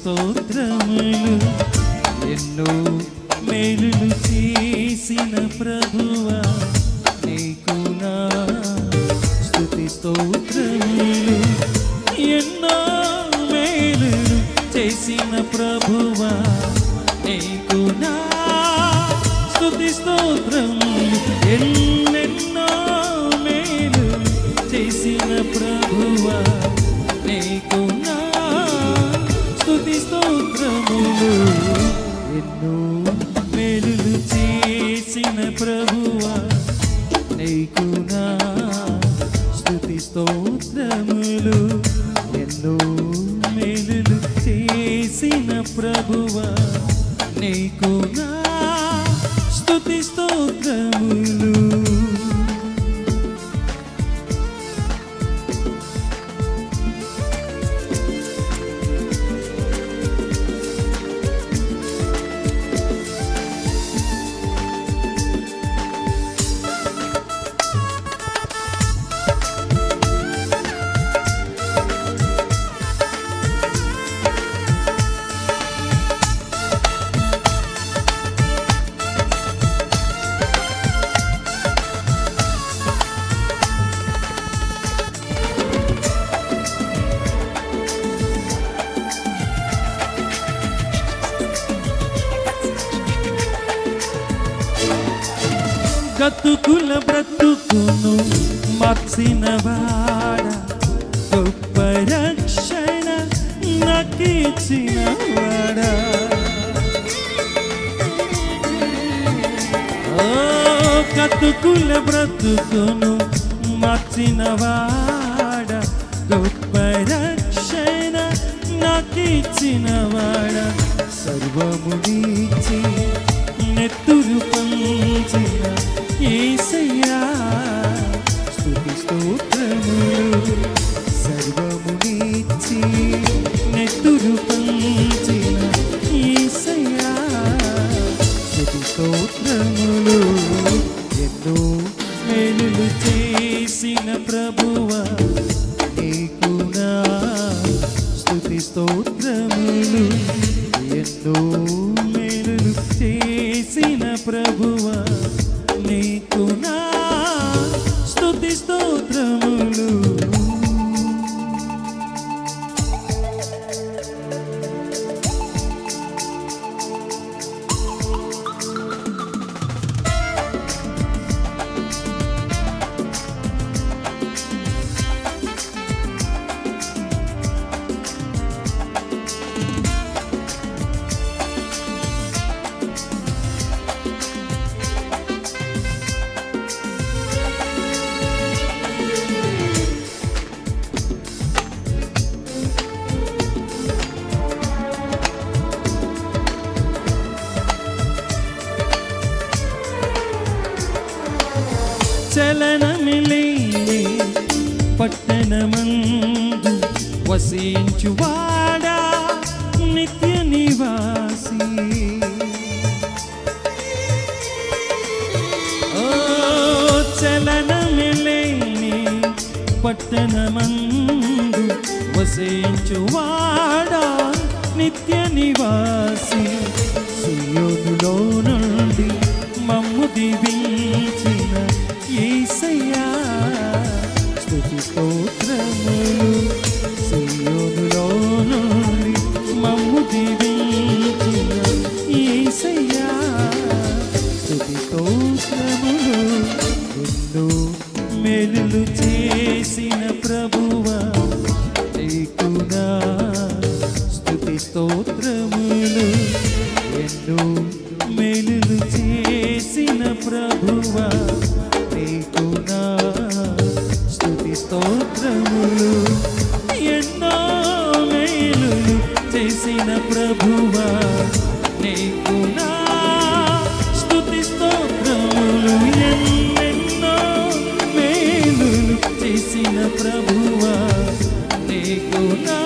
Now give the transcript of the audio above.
స్తోత్రములు ఎన్నో మేలులు చేసిన ప్రభువా నీకు నా స్థుతి స్తోత్రములు. ఎన్నో మేలులు చేసిన ప్రభువా నీకు నా స్థుతి స్తోత్రములు ప్రభువా నీకు గతుకుల బ్రతుకును మార్చిన వాడ గొప్ప రక్షణ నకిచిన వాడ. ఓ బ్రతుకును మార్చిన వాడ గొప్ప రక్షణ నాకిచ్చిన వాడ. సర్వము నెత్తురు పంచిన ఏసయ్యా స్తుతి స్తోత్రములు సర్వము నీచి నెత్తురు పంచిన ఏసయ్యా స్తుతి స్తోత్రములు ఎన్నో మేలులు చేసిన ప్రభువా నీకు నా స్తోత్రములు ఎన్నో మేలులు చేసిన ప్రభువా. చలనమిలేని పట్టణమందు వసించువాడా నిత్య నివాసి. ఓ చలనమిలేని పట్టణమందు వసించువాడా నిత్య నివాసి. సుయోనులో ప్రభువా నీకు నా స్తోత్రములు ఎన్నో మేలులు చేసిన ప్రభువా నీకు నా స్తోత్రములు ఎన్నో మేలులు చేసిన ప్రభువా ప్రభువా నీకు నా